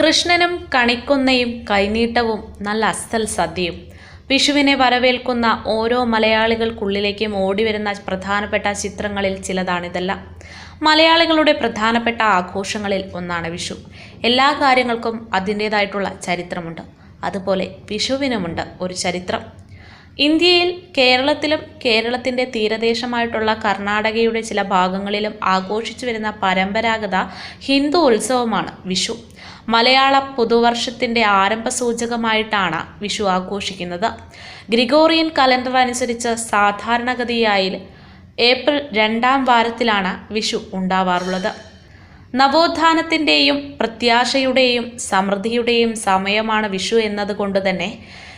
കൃഷ്ണനും കണിക്കുന്നയും കൈനീട്ടവും നല്ല അസ്സൽ സദ്യയും. വിഷുവിനെ വരവേൽക്കുന്ന ഓരോ മലയാളികൾക്കുള്ളിലേക്കും ഓടിവരുന്ന പ്രധാനപ്പെട്ട ചിത്രങ്ങളിൽ ചിലതാണിതെല്ലാം. മലയാളികളുടെ പ്രധാനപ്പെട്ട ആഘോഷങ്ങളിൽ ഒന്നാണ് വിഷു. എല്ലാ കാര്യങ്ങൾക്കും അതിന്റേതായിട്ടുള്ള ചരിത്രമുണ്ട്. അതുപോലെ വിഷുവിനുമുണ്ട് ഒരു ചരിത്രം. ഇന്ത്യയിൽ കേരളത്തിലും കേരളത്തിന്റെ തീരദേശമായിട്ടുള്ള കർണാടകയുടെ ചില ഭാഗങ്ങളിലും ആഘോഷിച്ചു വരുന്ന പരമ്പരാഗത ഹിന്ദു ഉത്സവമാണ് വിഷു. മലയാള പുതുവർഷത്തിന്റെ ആരംഭ സൂചകമായിട്ടാണ് വിഷു ആഘോഷിക്കുന്നത്. ഗ്രിഗോറിയൻ കലണ്ടർ അനുസരിച്ച് സാധാരണഗതിയായി ഏപ്രിൽ രണ്ടാം വാരത്തിലാണ് വിഷു ഉണ്ടാവാറുള്ളത്. നവോത്ഥാനത്തിന്റെയും പ്രത്യാശയുടെയും സമൃദ്ധിയുടെയും സമയമാണ് വിഷു എന്നതുകൊണ്ട് തന്നെ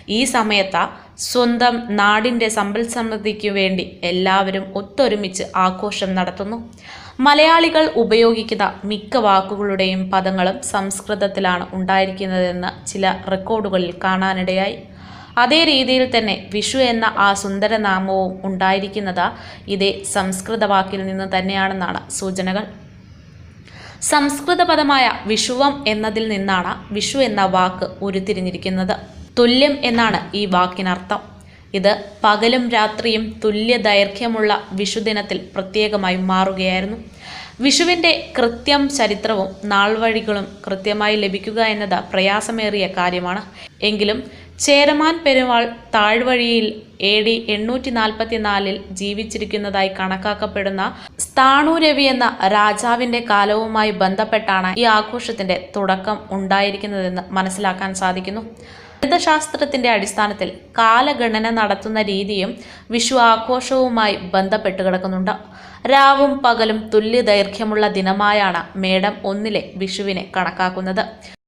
ഈ സമയത്ത് സ്വന്തം നാടിന്റെ സമ്പൽ സമൃദ്ധിക്കു വേണ്ടി എല്ലാവരും ഒത്തൊരുമിച്ച് ആഘോഷം നടത്തുന്നു. മലയാളികൾ ഉപയോഗിക്കുന്ന മിക്ക വാക്കുകളുടെയും പദങ്ങളും സംസ്കൃതത്തിലാണ് ഉണ്ടായിരിക്കുന്നതെന്ന് ചില റെക്കോർഡുകളിൽ കാണാനിടയായി. അതേ രീതിയിൽ തന്നെ വിഷു എന്ന ആ സുന്ദരനാമവും ഉണ്ടായിരിക്കുന്നത് ഇതേ സംസ്കൃത വാക്കിൽ നിന്ന് തന്നെയാണെന്നാണ് സൂചനകൾ. സംസ്കൃത പദമായ വിഷുവം എന്നതിൽ നിന്നാണ് വിഷു എന്ന വാക്ക് ഉരുത്തിരിഞ്ഞിരിക്കുന്നത്. തുല്യം എന്നാണ് ഈ വാക്കിനർത്ഥം. ഇത് പകലും രാത്രിയും തുല്യ ദൈർഘ്യമുള്ള വിഷുദിനത്തിൽ പ്രത്യേകമായി മാറുകയായിരുന്നു. വിഷുവിന്റെ കൃത്യം ചരിത്രവും നാൾവഴികളും കൃത്യമായി ലഭിക്കുക എന്നത് പ്രയാസമേറിയ കാര്യമാണ്. എങ്കിലും ചേരമാൻ പെരുമാൾ താഴ്വഴിയിൽ എ ഡി എണ്ണൂറ്റി നാൽപ്പത്തിനാലിൽ ജീവിച്ചിരിക്കുന്നതായി കണക്കാക്കപ്പെടുന്ന സ്ഥാണുരവി എന്ന രാജാവിന്റെ കാലവുമായി ബന്ധപ്പെട്ടാണ് ഈ ആഘോഷത്തിന്റെ തുടക്കം ഉണ്ടായിരിക്കുന്നതെന്ന് മനസ്സിലാക്കാൻ സാധിക്കുന്നു. ഗണിതശാസ്ത്രത്തിന്റെ അടിസ്ഥാനത്തിൽ കാലഗണന നടത്തുന്ന രീതിയും വിഷു ആഘോഷവുമായി ബന്ധപ്പെട്ട് കിടക്കുന്നുണ്ട്. രാവും പകലും തുല്യ ദൈർഘ്യമുള്ള ദിനമായാണ് മേടം ഒന്നിലെ വിഷുവിനെ കണക്കാക്കുന്നത്.